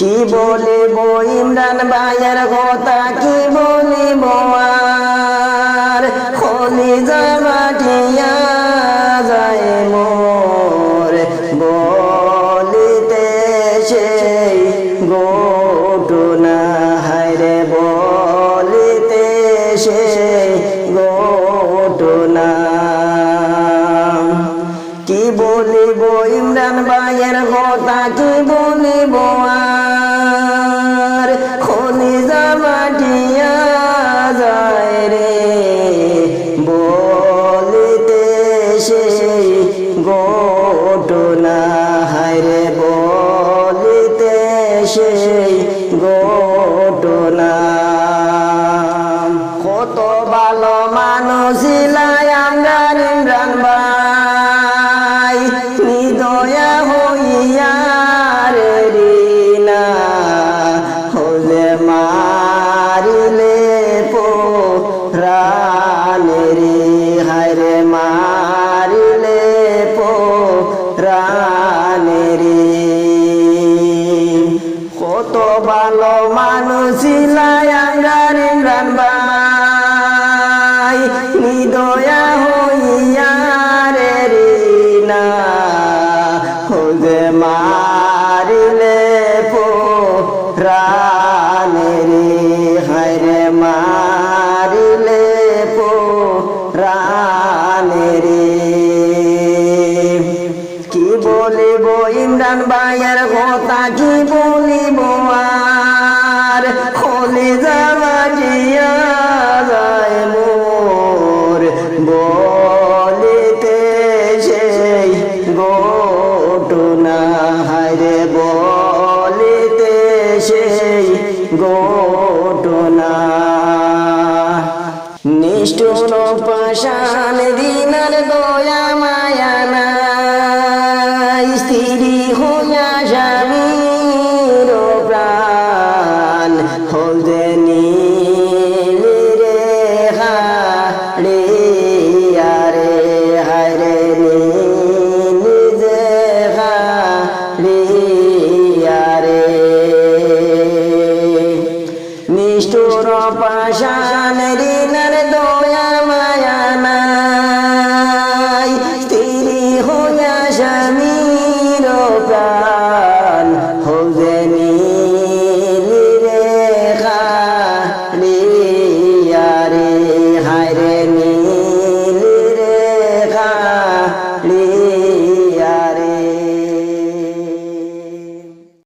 কি বলিব ইমরান ভাইয়ের কথা? কি বলিব আর খলিজা মাটিয়া যায় বলিতে বলিতে কি বলিব ইমরান ভাইয়ের কথা? কি বলিব সেই ঘটনা হায়রে বলিতে সেই ঘটনা কত ভালো মানুষ আমরা ইমরান ভাই, নিদয়া হইয়া রে রিনা, হলে মারিলে ভালো মানুষ ইমরান ভাই। নিদয়া হইয়া রে রিনা হোজে মারিলে পো রানে রে হায়রে মারিলে পো রানে রে কি বলিব ইমরান ভাইয়ের কথা কি বলিব? হায়রে বলিতে সেই ঘটনা। নিষ্ঠুর পাশান দিয়ে নিষ্ঠুর পাশানের